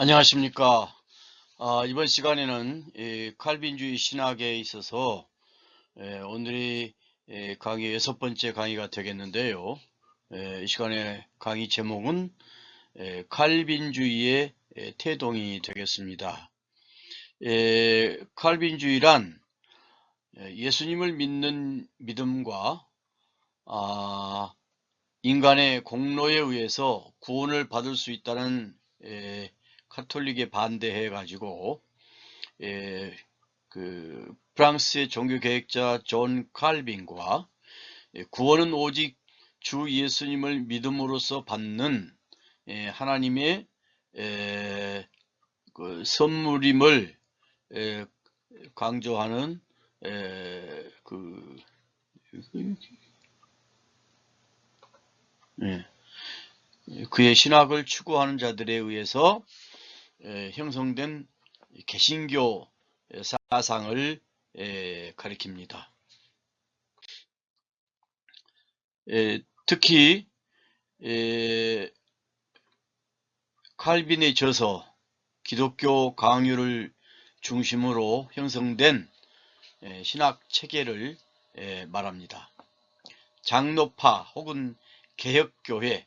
안녕하십니까. 아, 이번 시간에는 이 칼빈주의 신학에 있어서 에, 오늘이 에, 강의 여섯 번째 강의가 되겠는데요. 에, 이 시간에 강의 제목은 에, 칼빈주의의 에, 태동이 되겠습니다. 에, 칼빈주의란 에, 예수님을 믿는 믿음과 아, 인간의 공로에 의해서 구원을 받을 수 있다는 에, 카톨릭에 반대해 가지고 예, 그 프랑스의 종교 개혁자 존 칼빈과 예, 구원은 오직 주 예수님을 믿음으로써 받는 예, 하나님의 에, 그 선물임을 에, 강조하는 에, 그 예, 그의 신학을 추구하는 자들에 의해서 에, 형성된 개신교 사상을 에, 가리킵니다. 에, 특히 에, 칼빈의 저서 기독교 강요를 중심으로 형성된 에, 신학 체계를 에, 말합니다. 장로파 혹은 개혁교회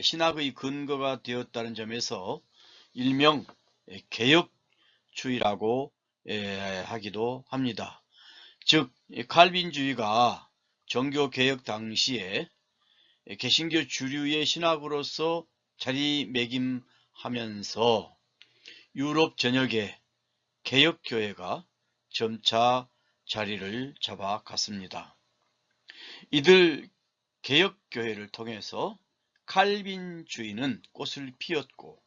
신학의 근거가 되었다는 점에서 일명 개혁주의라고 하기도 합니다. 즉 칼빈주의가 종교개혁 당시에 개신교 주류의 신학으로서 자리매김하면서 유럽 전역에 개혁교회가 점차 자리를 잡아갔습니다. 이들 개혁교회를 통해서 칼빈주의는 꽃을 피웠고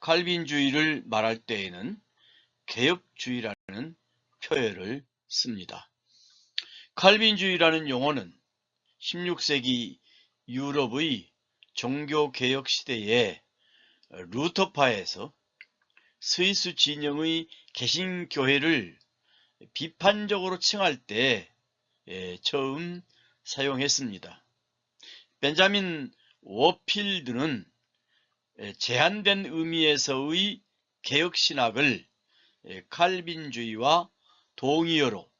칼빈주의를 말할 때에는 개혁주의라는 표현을 씁니다. 칼빈주의라는 용어는 16세기 유럽의 종교개혁 시대에 루터파에서 스위스 진영의 개신교회를 비판적으로 칭할 때 처음 사용했습니다. 벤자민 워필드는 제한된 의미에서의 개혁신학을 칼빈주의와 동의어로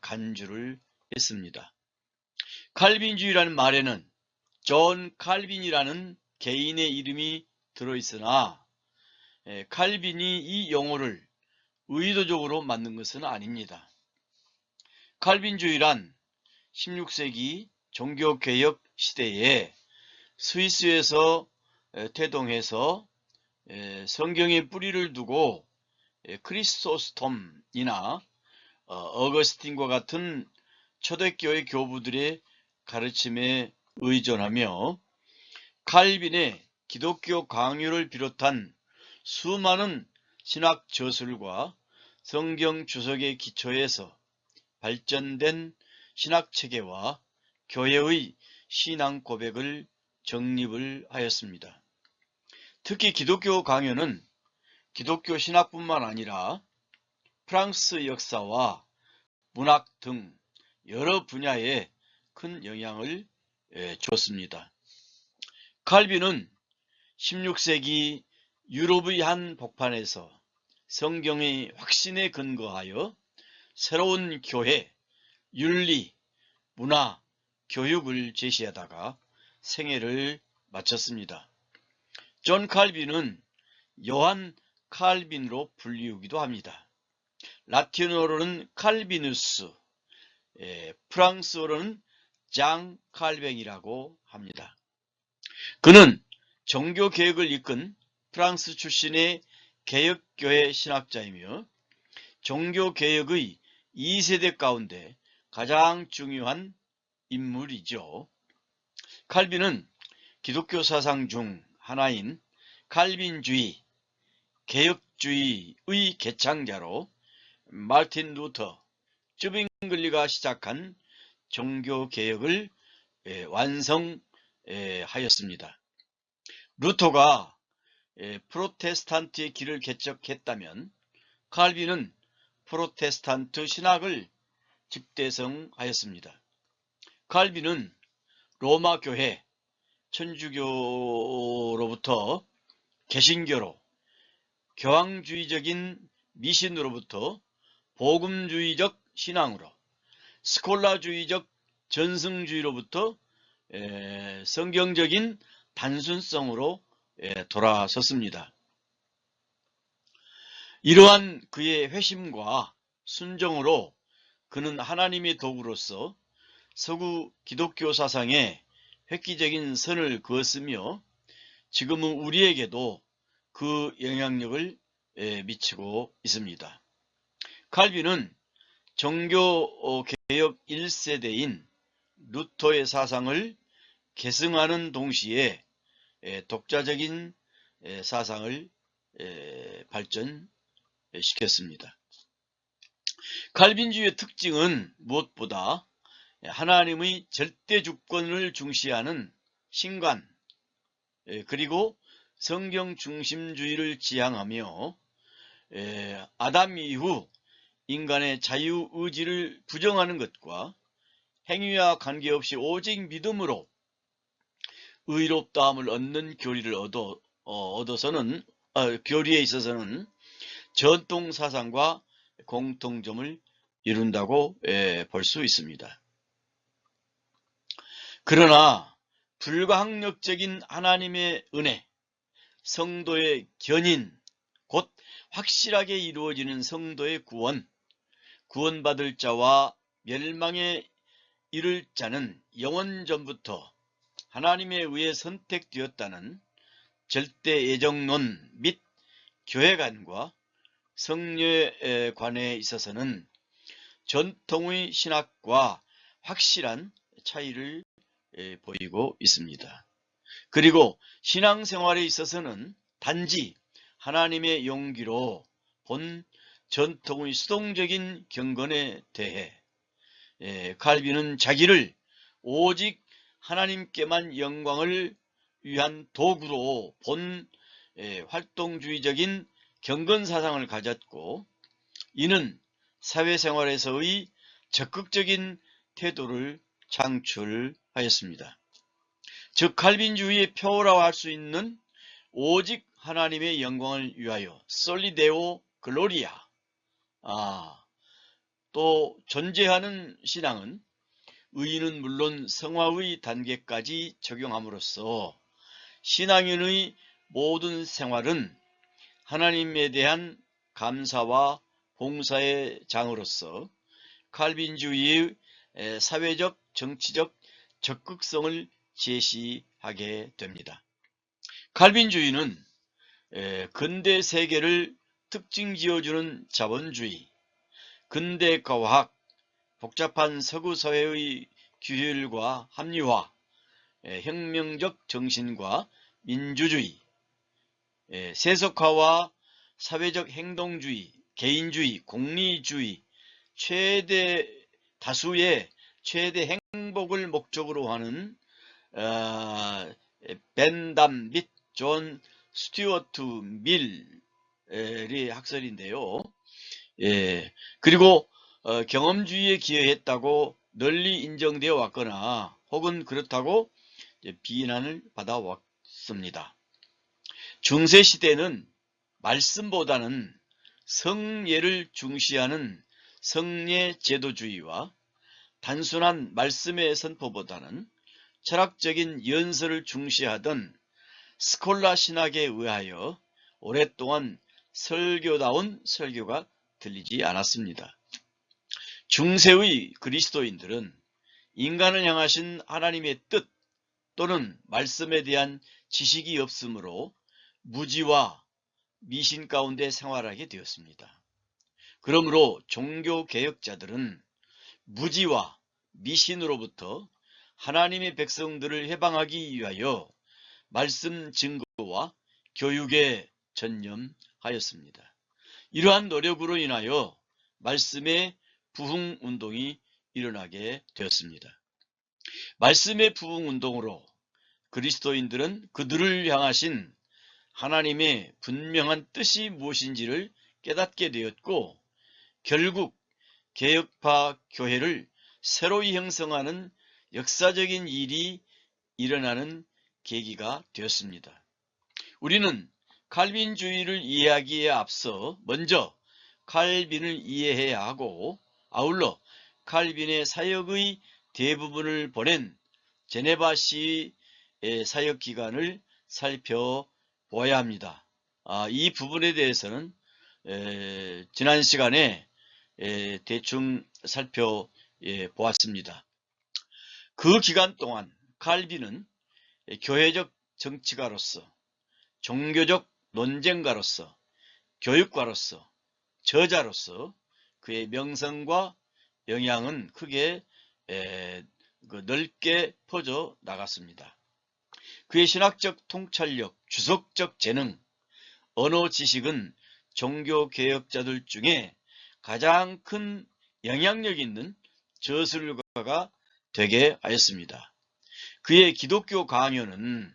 간주를 했습니다. 칼빈주의라는 말에는 존 칼빈이라는 개인의 이름이 들어있으나 칼빈이 이 용어를 의도적으로 만든 것은 아닙니다. 칼빈주의란 16세기 종교개혁 시대에 스위스에서 태동해서 성경에 뿌리를 두고 크리스토스톰이나 어, 어거스틴과 같은 초대교회 교부들의 가르침에 의존하며 칼빈의 기독교 강요를 비롯한 수많은 신학 저술과 성경 주석의 기초에서 발전된 신학 체계와 교회의 신앙 고백을 정립을 하였습니다. 특히 기독교 강요는 기독교 신학뿐만 아니라 프랑스 역사와 문학 등 여러 분야에 큰 영향을 줬습니다. 칼빈은 16세기 유럽의 한 복판에서 성경의 확신에 근거하여 새로운 교회, 윤리, 문화, 교육을 제시하다가 생애를 마쳤습니다. 존 칼빈은 요한 칼빈으로 불리우기도 합니다. 라틴어로는 칼비누스, 예, 프랑스어로는 장 칼뱅이라고 합니다. 그는 종교 개혁을 이끈 프랑스 출신의 개혁교회 신학자이며 종교 개혁의 2세대 가운데 가장 중요한 인물이죠. 칼빈은 기독교 사상 중 하나인 칼빈주의, 개혁주의의 개창자로 말틴 루터, 쯔빙글리가 시작한 종교개혁을 완성하였습니다. 루터가 프로테스탄트의 길을 개척했다면 칼빈은 프로테스탄트 신학을 집대성하였습니다. 칼빈은 로마 교회, 천주교로부터 개신교로 교황주의적인 미신으로부터 복음주의적 신앙으로 스콜라주의적 전승주의로부터 에, 성경적인 단순성으로 에, 돌아섰습니다. 이러한 그의 회심과 순종으로 그는 하나님의 도구로서 서구 기독교 사상에 획기적인 선을 그었으며 지금은 우리에게도 그 영향력을 에, 미치고 있습니다. 칼빈은 종교 개혁 1세대인 루터의 사상을 계승하는 동시에 에, 독자적인 에, 사상을 에, 발전시켰습니다. 칼빈주의의 특징은 무엇보다 하나님의 절대 주권을 중시하는 신관 에, 그리고 성경 중심주의를 지향하며 에, 아담 이후 인간의 자유의지를 부정하는 것과 행위와 관계없이 오직 믿음으로 의롭다함을 얻는 교리를 얻어, 어, 얻어서는 어, 교리에 있어서는 전통 사상과 공통점을 이룬다고 볼 수 있습니다. 그러나 불가항력적인 하나님의 은혜, 성도의 견인, 곧 확실하게 이루어지는 성도의 구원, 구원받을 자와 멸망에 이를 자는 영원 전부터 하나님에 의해 선택되었다는 절대 예정론 및 교회관과 성녀에 관해 있어서는 전통의 신학과 확실한 차이를 보이고 있습니다. 그리고 신앙생활에 있어서는 단지 하나님의 용기로 본 전통의 수동적인 경건에 대해 칼빈은 자기를 오직 하나님께만 영광을 위한 도구로 본 활동주의적인 경건 사상을 가졌고 이는 사회생활에서의 적극적인 태도를 창출 하였습니다. 즉 칼빈주의의 표라고 수 있는 오직 하나님의 영광을 위하여 솔리데오 글로리아 아, 또 존재하는 신앙은 의인은 물론 성화의 단계까지 적용함으로써 신앙인의 모든 생활은 하나님에 대한 감사와 봉사의 장으로서 칼빈주의의 사회적 정치적 적극성을 제시하게 됩니다. 칼빈주의는 근대 세계를 특징 지어주는 자본주의, 근대 과학, 복잡한 서구 사회의 규율과 합리화, 혁명적 정신과 민주주의, 세속화와 사회적 행동주의, 개인주의, 공리주의, 최대 다수의 최대 행 복을 목적으로 하는 어, 벤담 및 존 스튜어트 밀이 학설인데요. 예, 그리고 어, 경험주의에 기여했다고 널리 인정되어 왔거나 혹은 그렇다고 비난을 받아왔습니다. 중세시대는 말씀보다는 성예를 중시하는 성예 제도주의와 단순한 말씀의 선포보다는 철학적인 연설을 중시하던 스콜라 신학에 의하여 오랫동안 설교다운 설교가 들리지 않았습니다. 중세의 그리스도인들은 인간을 향하신 하나님의 뜻 또는 말씀에 대한 지식이 없으므로 무지와 미신 가운데 생활하게 되었습니다. 그러므로 종교개혁자들은 무지와 미신으로부터 하나님의 백성들을 해방하기 위하여 말씀 증거와 교육에 전념하였습니다. 이러한 노력으로 인하여 말씀의 부흥운동이 일어나게 되었습니다. 말씀의 부흥운동으로 그리스도인들은 그들을 향하신 하나님의 분명한 뜻이 무엇인지를 깨닫게 되었고 결국 개혁파 교회를 새로이 형성하는 역사적인 일이 일어나는 계기가 되었습니다. 우리는 칼빈주의를 이해하기에 앞서 먼저 칼빈을 이해해야 하고 아울러 칼빈의 사역의 대부분을 보낸 제네바 시의 사역 기간을 살펴보아야 합니다. 아, 이 부분에 대해서는 에, 지난 시간에 에, 대충 살펴보았습니다. 그 기간 동안 칼빈은 교회적 정치가로서 종교적 논쟁가로서 교육가로서 저자로서 그의 명성과 영향은 크게 에, 그 넓게 퍼져 나갔습니다. 그의 신학적 통찰력, 주석적 재능, 언어 지식은 종교 개혁자들 중에 가장 큰 영향력 있는 저술가가 되게 하였습니다. 그의 기독교 강요는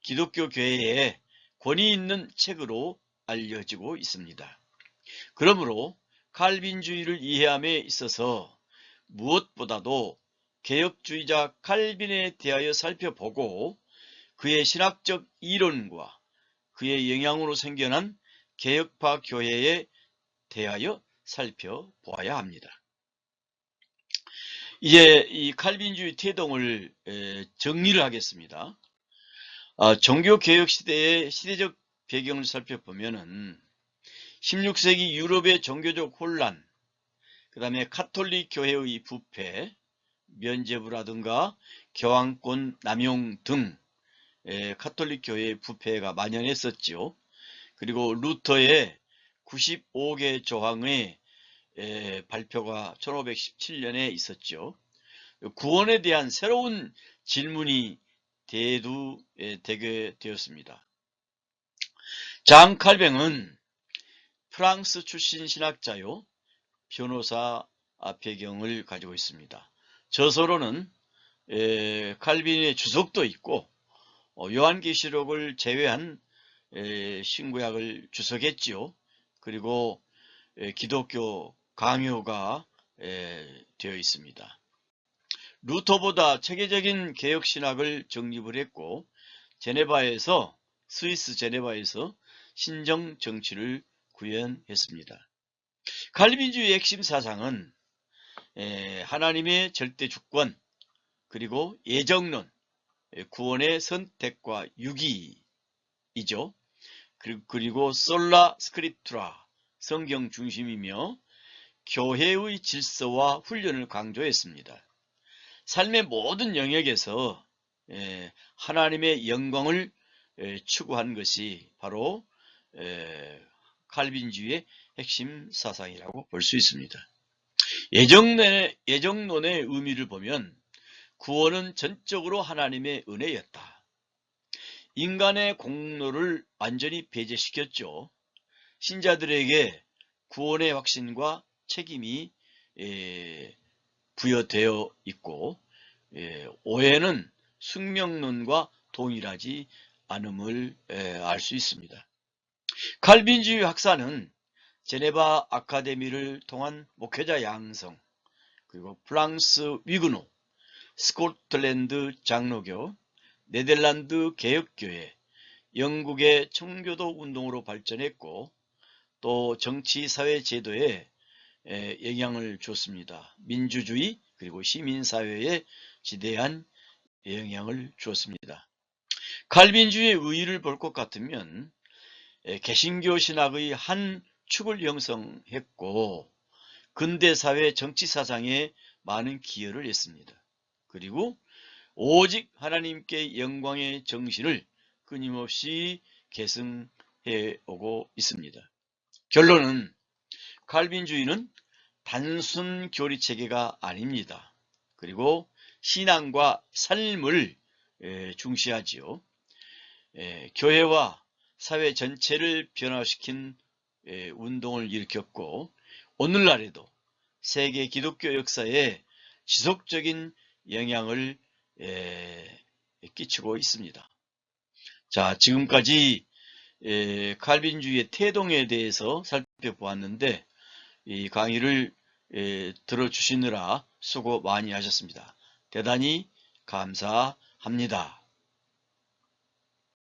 기독교 교회에 권위 있는 책으로 알려지고 있습니다. 그러므로 칼빈주의를 이해함에 있어서 무엇보다도 개혁주의자 칼빈에 대하여 살펴보고 그의 신학적 이론과 그의 영향으로 생겨난 개혁파 교회에 대하여 살펴보아야 합니다. 이제 이 칼빈주의 태동을 정리를 하겠습니다. 아, 종교개혁 시대의 시대적 배경을 살펴보면은 16세기 유럽의 종교적 혼란, 그 다음에 카톨릭 교회의 부패, 면제부라든가 교황권 남용 등 카톨릭 교회의 부패가 만연했었지요. 그리고 루터의 95개 조항의 발표가 1517년에 있었죠. 구원에 대한 새로운 질문이 대두되게 되었습니다. 장 칼뱅은 프랑스 출신 신학자요, 변호사 배경을 가지고 있습니다. 저서로는 칼빈의 주석도 있고 어, 요한계시록을 제외한 신구약을 주석했지요. 그리고 기독교 강요가 되어 있습니다. 루터보다 체계적인 개혁 신학을 정립을 했고 제네바에서 스위스 제네바에서 신정 정치를 구현했습니다. 칼빈주의 핵심 사상은 하나님의 절대 주권 그리고 예정론 구원의 선택과 유기이죠. 그리고 솔라 스크립투라 성경 중심이며 교회의 질서와 훈련을 강조했습니다. 삶의 모든 영역에서 하나님의 영광을 추구한 것이 바로 칼빈주의의 핵심 사상이라고 볼 수 있습니다. 예정론의, 예정론의 의미를 보면 구원은 전적으로 하나님의 은혜였다. 인간의 공로를 완전히 배제시켰죠. 신자들에게 구원의 확신과 책임이 부여되어 있고 오해는 숙명론과 동일하지 않음을 알수 있습니다. 칼빈주의 학사는 제네바 아카데미를 통한 목회자 양성, 그리고 프랑스 위그노, 스코틀랜드 장로교, 네덜란드 개혁교회, 영국의 청교도 운동으로 발전했고 또 정치 사회 제도에 영향을 줬습니다. 민주주의 그리고 시민사회에 지대한 영향을 주었습니다. 칼빈주의 의의를 볼 것 같으면 개신교 신학의 한 축을 형성했고 근대사회 정치사상에 많은 기여를 했습니다. 그리고 오직 하나님께 영광의 정신을 끊임없이 계승해 오고 있습니다. 결론은 칼빈주의는 단순 교리 체계가 아닙니다. 그리고 신앙과 삶을 중시하지요. 교회와 사회 전체를 변화시킨 운동을 일으켰고 오늘날에도 세계 기독교 역사에 지속적인 영향을 끼치고 있습니다. 자, 지금까지 칼빈주의의 태동에 대해서 살펴보았는데 이 강의를 들어주시느라 수고 많이 하셨습니다. 대단히 감사합니다.